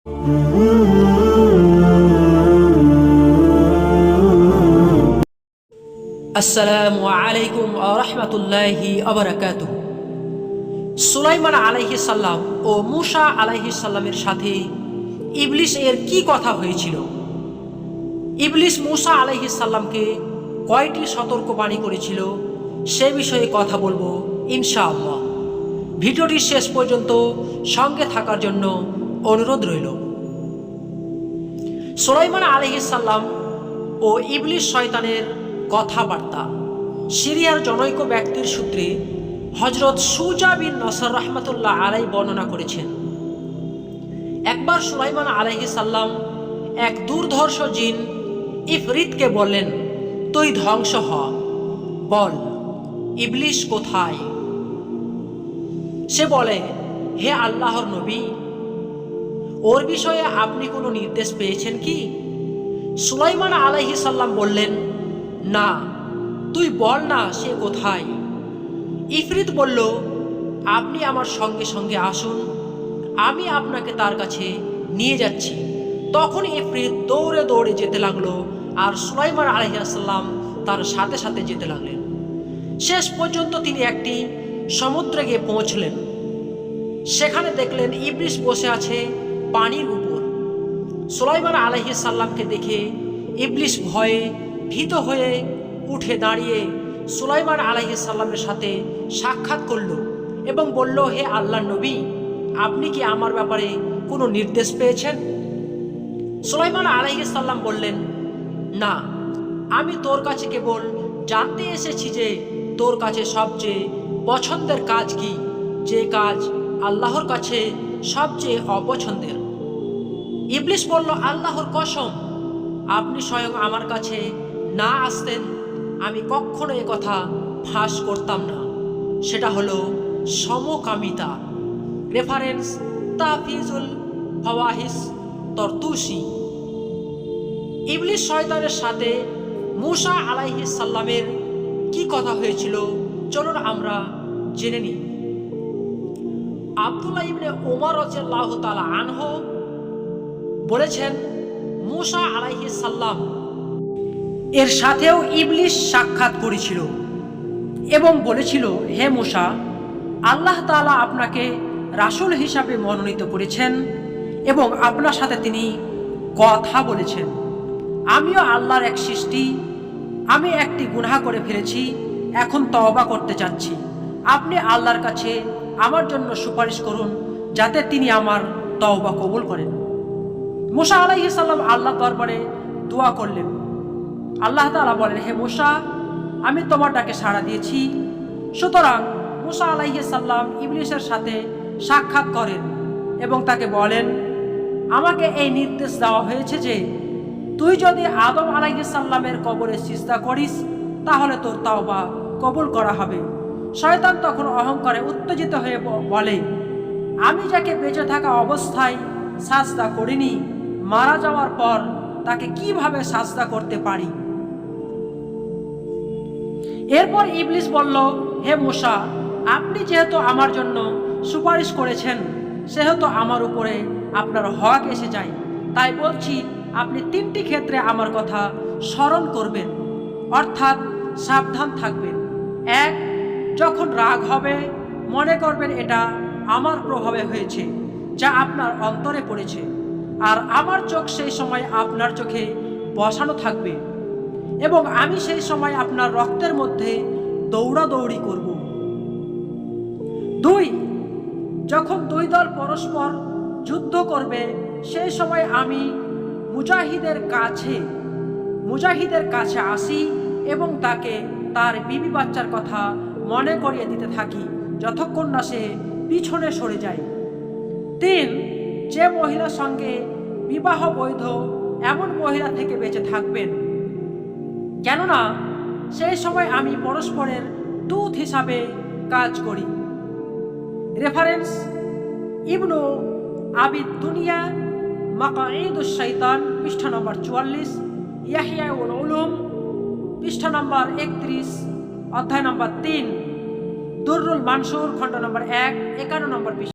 আসসালামু আলাইকুম রহমতুল্লাহি আবরাকাত সুলাইমান আলাইহি সাল্লাম ও মুসা আলাইহি সাল্লামের সাথে ইবলিস এর কি কথা হয়েছিল? ইবলিস মুসা আলাইহি সাল্লামকে কয়টি সতর্কবাণী করেছিল? সে বিষয়ে কথা বলব ইনশাআল্লাহ। ভিডিওটি শেষ পর্যন্ত সঙ্গে থাকার জন্য অনুরোধ রইল। সোলাইমান আলাইহিস সাল্লাম ও ইবলিশ শয়তানের কথাবার্তা সিরিয়ার জনৈক ব্যক্তির সূত্রে হজরত সুজা বিন নসর রহমতুল্লাহ আলাই বর্ণনা করেছেন। একবার সুলাইমান আলাইহি সাল্লাম এক দুর্ধর্ষ জিন ইফরিতকে বললেন, তুই ধ্বংস হ। বল ইবলিশ কোথায়? সে বলে, হে আল্লাহর নবী ওর বিষয়ে আপনি কোনো নির্দেশ পেয়েছেন কি? সুলাইমান আলাইহি সাল্লাম বললেন, না, তুই বল না সে কোথায়? ইফরিত বলল, আপনি আমার সঙ্গে সঙ্গে আসুন, আমি আপনাকে তার কাছে নিয়ে যাচ্ছি। তখন ইফরিত দৌড়ে দৌড়ে যেতে লাগল আর সুলাইমান আলহিয়াসাল্লাম তার সাথে সাথে যেতে লাগলেন। শেষ পর্যন্ত তিনি একটি সমুদ্রে গিয়ে পৌঁছলেন। সেখানে দেখলেন ইবলিশ বসে আছে পানির উপর। সুলাইমান আলহি সাল্লামকে দেখে ইবলিশ ভয়ে ভীত হয়ে উঠে দাঁড়িয়ে সুলাইমান আলহি সাল্লামের সাথে সাক্ষাৎ করল এবং বলল, হে আল্লাহ নবী, আপনি কি আমার ব্যাপারে কোনো নির্দেশ পেয়েছেন? সুলাইমান আলহি সাল্লাম বললেন, না, আমি তোর কাছে কেবল জানতে এসেছি যে তোর কাছে সবচেয়ে পছন্দের কাজ কি। যে কাজ আল্লাহর কাছে সবচেয়ে অপছন্দের ইবলিশ বলল, আল্লাহর কসম, আপনি স্বয়ং আমার কাছে না আসতেন, আমি কখনো এ কথা ফাঁস করতাম না। সেটা হলো সমকামিতা। রেফারেন্স তাফিজুল ফওয়াহিস তরতুসি ইবলিশ শয়তানের সাথে মুসা আলাইহি সাল্লামের কি কথা হয়েছিল, চলুন আমরা জেনে নিই। আবদুল্লাহ ইবনে ওমর রাজিয়াল্লাহ তাআলা আনহু বলেছেন, মুসা আলাইহি সাল্লাম এর সাথেও ইবলিশ সাক্ষাৎ করেছিল এবং বলেছিল, হে মুসা, আল্লাহ তাআলা আপনাকে রাসূল হিসাবে মনোনীত করেছেন এবং আপনার সাথে তিনি কথা বলেছেন। আমিও আল্লাহর এক সৃষ্টি, আমি একটি গুনাহ করে ফেলেছি, এখন তওবা করতে চাচ্ছি। আপনি আল্লাহর কাছে আমার জন্য সুপারিশ করুন, যাতে তিনি আমার তওবা কবুল করেন। মুসা আলাইহি সাল্লাম আল্লাহ দরবারে দোয়া করলেন। আল্লাহ তালা বলেন, হে মুসা, আমি তোমার ডাকে সাড়া দিয়েছি। সুতরাং মুসা আলাইহি সাল্লাম ইবলিশের সাথে সাক্ষাৎ করেন এবং তাকে বলেন, আমাকে এই নির্দেশ দেওয়া হয়েছে যে, তুই যদি আদম আলাইহি সাল্লামের কবরে সিজদা করিস, তাহলে তোর তাওবা কবুল করা হবে। শয়তান তখন অহংকারে উত্তেজিত হয়ে বলে, আমি যাকে বেঁচে থাকা অবস্থায় সাজদা করিনি মারা যাওয়ার পর তাকে কীভাবে সাজদা করতে পারি? এরপর ইবলিস বলল, হে মুসা, আপনি যেহেতু আমার জন্য সুপারিশ করেছেন, সেহেতু আমার উপরে আপনার হক এসে যায়। তাই বলছি, আপনি তিনটি ক্ষেত্রে আমার কথা স্মরণ করবেন, অর্থাৎ সাবধান থাকবেন। এক, যখন রাগ হবে, মনে করবেন এটা আমার প্রভাবে হয়েছে, যা আপনার অন্তরে পড়েছে। আর আমার চোখ সেই সময় আপনার চোখে বসানো থাকবে এবং আমি সেই সময় আপনার রক্তের মধ্যে দৌড়াদৌড়ি করব। দুই, যখন দুই দল পরস্পর যুদ্ধ করবে, সেই সময় আমি মুজাহিদের কাছে মুজাহিদের কাছে আসি এবং তাকে তার বিবি বাচ্চার কথা মনে করিয়ে দিতে থাকি, যতক্ষণ না সে পিছনে সরে যায়। তিন যে মহিলার সঙ্গে বিবাহ বৈধ, এমন মহিলা থেকে বেঁচে থাকবেন। কেননা, সেই সময় আমি পরস্পরের দূত হিসাবে কাজ করি। রেফারেন্স, ইবনু আবিদ দুনিয়া, মাকাঈদুস শৈতান পৃষ্ঠা নম্বর চুয়াল্লিশ ইয়াহিয়া উল উলুম, পৃষ্ঠা নম্বর একত্রিশ, অধ্যায় নম্বর তিন দুরুল মানসুর, খণ্ড নম্বর এক, একান্ন নম্বর